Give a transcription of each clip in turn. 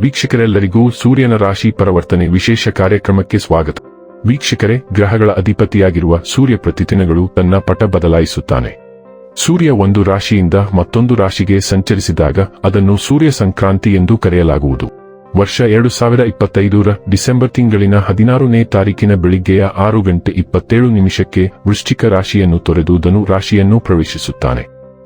ವೀಕ್ಷಕರೆಲ್ಲರಿಗೂ ಸೂರ್ಯನ ರಾಶಿ ಪರಿವರ್ತನೆ ವಿಶೇಷ ಕಾರ್ಯಕ್ರಮಕ್ಕೆ ಸ್ವಾಗತ. ವೀಕ್ಷಕರೇ, ಗ್ರಹಗಳ ಅಧಿಪತಿಯಾಗಿರುವ ಸೂರ್ಯ ಪ್ರತಿದಿನಗಳು ತನ್ನ ಪಟ ಬದಲಾಯಿಸುತ್ತಾನೆ. ಸೂರ್ಯ ಒಂದು ರಾಶಿಯಿಂದ ಮತ್ತೊಂದು ರಾಶಿಗೆ ಸಂಚರಿಸಿದಾಗ ಅದನ್ನು ಸೂರ್ಯ ಸಂಕ್ರಾಂತಿ ಎಂದು ಕರೆಯಲಾಗುವುದು. ವರ್ಷ ಎರಡು ಸಾವಿರ ಇಪ್ಪತ್ತೈದರ ಡಿಸೆಂಬರ್ ತಿಂಗಳಿನ ಹದಿನಾರನೇ ತಾರೀಕಿನ ಬೆಳಿಗ್ಗೆಯ ಆರು ಗಂಟೆ ಇಪ್ಪತ್ತೇಳು ನಿಮಿಷಕ್ಕೆ ವೃಶ್ಚಿಕ ರಾಶಿಯನ್ನು ತೊರೆದು ಧನು ರಾಶಿಯನ್ನು ಪ್ರವೇಶಿಸುತ್ತಾನೆ.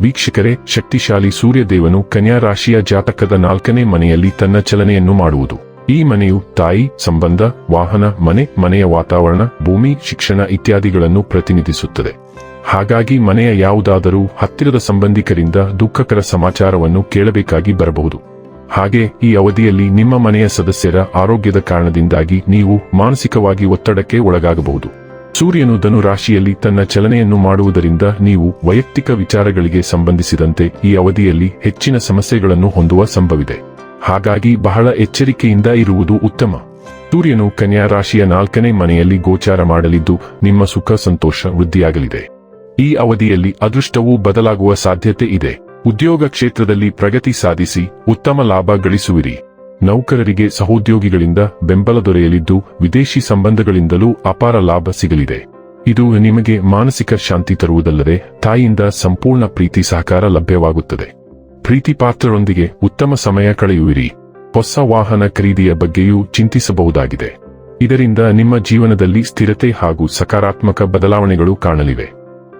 ವೀಕ್ಷಕರೇ, ಶಕ್ತಿಶಾಲಿ ಸೂರ್ಯದೇವನು ಕನ್ಯಾ ರಾಶಿಯ ಜಾತಕದ ನಾಲ್ಕನೇ ಮನೆಯಲ್ಲಿ ತನ್ನ ಚಲನೆಯನ್ನು ಮಾಡುವುದು. ಈ ಮನೆಯು ತಾಯಿ, ಸಂಬಂಧ, ವಾಹನ, ಮನೆ, ಮನೆಯ ವಾತಾವರಣ, ಭೂಮಿ, ಶಿಕ್ಷಣ ಇತ್ಯಾದಿಗಳನ್ನು ಪ್ರತಿನಿಧಿಸುತ್ತದೆ. ಹಾಗಾಗಿ ಮನೆಯ ಯಾವುದಾದರೂ ಹತ್ತಿರದ ಸಂಬಂಧಿಕರಿಂದ ದುಃಖಕರ ಸಮಾಚಾರವನ್ನು ಕೇಳಬೇಕಾಗಿ ಬರಬಹುದು. ಹಾಗೆ ಈ ಅವಧಿಯಲ್ಲಿ ನಿಮ್ಮ ಮನೆಯ ಸದಸ್ಯರ ಆರೋಗ್ಯದ ಕಾರಣದಿಂದಾಗಿ ನೀವು ಮಾನಸಿಕವಾಗಿ ಒತ್ತಡಕ್ಕೆ ಒಳಗಾಗಬಹುದು. ಸೂರ್ಯನು ಧನು ರಾಶಿಯಲ್ಲಿ ತನ್ನ ಚಲನೆಯನ್ನು ಮಾಡುವುದರಿಂದ ನೀವು ವೈಯಕ್ತಿಕ ವಿಚಾರಗಳಿಗೆ ಸಂಬಂಧಿಸಿದಂತೆ ಈ ಅವಧಿಯಲ್ಲಿ ಹೆಚ್ಚಿನ ಸಮಸ್ಯೆಗಳನ್ನು ಹೊಂದುವ ಸಂಭವಿದೆ. ಹಾಗಾಗಿ ಬಹಳ ಎಚ್ಚರಿಕೆಯಿಂದ ಇರುವುದು ಉತ್ತಮ. ಸೂರ್ಯನು ಕನ್ಯಾ ರಾಶಿಯ ನಾಲ್ಕನೇ ಮನೆಯಲ್ಲಿ ಗೋಚಾರ ಮಾಡಲಿದ್ದು ನಿಮ್ಮ ಸುಖ ಸಂತೋಷ ವೃದ್ಧಿಯಾಗಲಿದೆ. ಈ ಅವಧಿಯಲ್ಲಿ ಅದೃಷ್ಟವೂ ಬದಲಾಗುವ ಸಾಧ್ಯತೆ ಇದೆ. ಉದ್ಯೋಗ ಕ್ಷೇತ್ರದಲ್ಲಿ ಪ್ರಗತಿ ಸಾಧಿಸಿ ಉತ್ತಮ ಲಾಭ ಗಳಿಸುವಿರಿ. ನೌಕರರಿಗೆ ಸಹೋದ್ಯೋಗಿಗಳಿಂದ ಬೆಂಬಲ ದೊರೆಯಲಿದ್ದು ವಿದೇಶಿ ಸಂಬಂಧಗಳಿಂದಲೂ ಅಪಾರ ಲಾಭ ಸಿಗಲಿದೆ. ಇದು ನಿಮಗೆ ಮಾನಸಿಕ ಶಾಂತಿ ತರುವುದಲ್ಲದೆ ತಾಯಿಯಿಂದ ಸಂಪೂರ್ಣ ಪ್ರೀತಿ ಸಹಕಾರ ಲಭ್ಯವಾಗುತ್ತದೆ. ಪ್ರೀತಿ ಪಾತ್ರರೊಂದಿಗೆ ಉತ್ತಮ ಸಮಯ ಕಳೆಯುವಿರಿ. ಹೊಸ ವಾಹನ ಖರೀದಿಯ ಬಗ್ಗೆಯೂ ಚಿಂತಿಸಬಹುದಾಗಿದೆ. ಇದರಿಂದ ನಿಮ್ಮ ಜೀವನದಲ್ಲಿ ಸ್ಥಿರತೆ ಹಾಗೂ ಸಕಾರಾತ್ಮಕ ಬದಲಾವಣೆಗಳು ಕಾಣಲಿವೆ.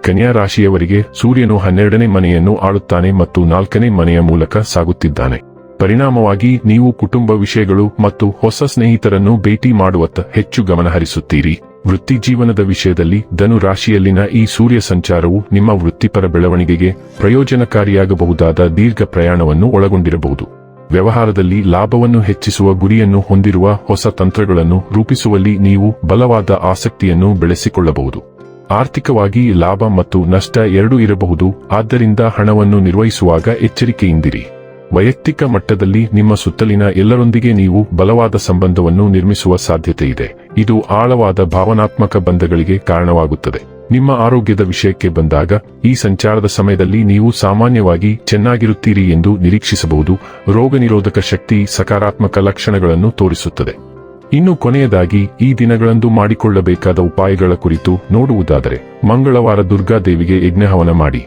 ಕನ್ಯಾ ರಾಶಿಯವರಿಗೆ ಸೂರ್ಯನು ಹನ್ನೆರಡನೇ ಮನೆಯನ್ನು ಆಳುತ್ತಾನೆ ಮತ್ತು ನಾಲ್ಕನೇ ಮನೆಯ ಮೂಲಕ ಸಾಗುತ್ತಿದ್ದಾನೆ. ಪರಿಣಾಮವಾಗಿ ನೀವು ಕುಟುಂಬ ವಿಷಯಗಳು ಮತ್ತು ಹೊಸ ಸ್ನೇಹಿತರನ್ನು ಭೇಟಿ ಮಾಡುವತ್ತ ಹೆಚ್ಚು ಗಮನಹರಿಸುತ್ತೀರಿ. ವೃತ್ತಿ ಜೀವನದ ವಿಷಯದಲ್ಲಿ ಧನು ರಾಶಿಯಲ್ಲಿನ ಈ ಸೂರ್ಯ ಸಂಚಾರವು ನಿಮ್ಮ ವೃತ್ತಿಪರ ಬೆಳವಣಿಗೆಗೆ ಪ್ರಯೋಜನಕಾರಿಯಾಗಬಹುದಾದ ದೀರ್ಘ ಪ್ರಯಾಣವನ್ನು ಒಳಗೊಂಡಿರಬಹುದು. ವ್ಯವಹಾರದಲ್ಲಿ ಲಾಭವನ್ನು ಹೆಚ್ಚಿಸುವ ಗುರಿಯನ್ನು ಹೊಂದಿರುವ ಹೊಸ ತಂತ್ರಗಳನ್ನು ರೂಪಿಸುವಲ್ಲಿ ನೀವು ಬಲವಾದ ಆಸಕ್ತಿಯನ್ನು ಬೆಳೆಸಿಕೊಳ್ಳಬಹುದು. ಆರ್ಥಿಕವಾಗಿ ಲಾಭ ಮತ್ತು ನಷ್ಟ ಎರಡೂ ಇರಬಹುದು, ಆದ್ದರಿಂದ ಹಣವನ್ನು ನಿರ್ವಹಿಸುವಾಗ ಎಚ್ಚರಿಕೆಯಿಂದಿರಿ. ವೈಯಕ್ತಿಕ ಮಟ್ಟದಲ್ಲಿ ನಿಮ್ಮ ಸುತ್ತಲಿನ ಎಲ್ಲರೊಂದಿಗೆ ನೀವು ಬಲವಾದ ಸಂಬಂಧವನ್ನು ನಿರ್ಮಿಸುವ ಸಾಧ್ಯತೆ ಇದೆ ಇದು ಆಳವಾದ ಭಾವನಾತ್ಮಕ ಬಂಧಗಳಿಗೆ ಕಾರಣವಾಗುತ್ತದೆ. ನಿಮ್ಮ ಆರೋಗ್ಯದ ವಿಷಯಕ್ಕೆ ಬಂದಾಗ, ಈ ಸಂಚಾರದ ಸಮಯದಲ್ಲಿ ನೀವು ಸಾಮಾನ್ಯವಾಗಿ ಚೆನ್ನಾಗಿರುತ್ತೀರಿ ಎಂದು ನಿರೀಕ್ಷಿಸಬಹುದು. ರೋಗನಿರೋಧಕ ಶಕ್ತಿ ಸಕಾರಾತ್ಮಕ ಲಕ್ಷಣಗಳನ್ನು ತೋರಿಸುತ್ತದೆ. ಇನ್ನು ಕೊನೆಯದಾಗಿ, ಈ ದಿನಗಳಂದು ಮಾಡಿಕೊಳ್ಳಬೇಕಾದ ಉಪಾಯಗಳ ಕುರಿತು ನೋಡುವುದಾದರೆ, ಮಂಗಳವಾರ ದುರ್ಗಾದೇವಿಗೆ ಯಜ್ಞಹವನ ಮಾಡಿ.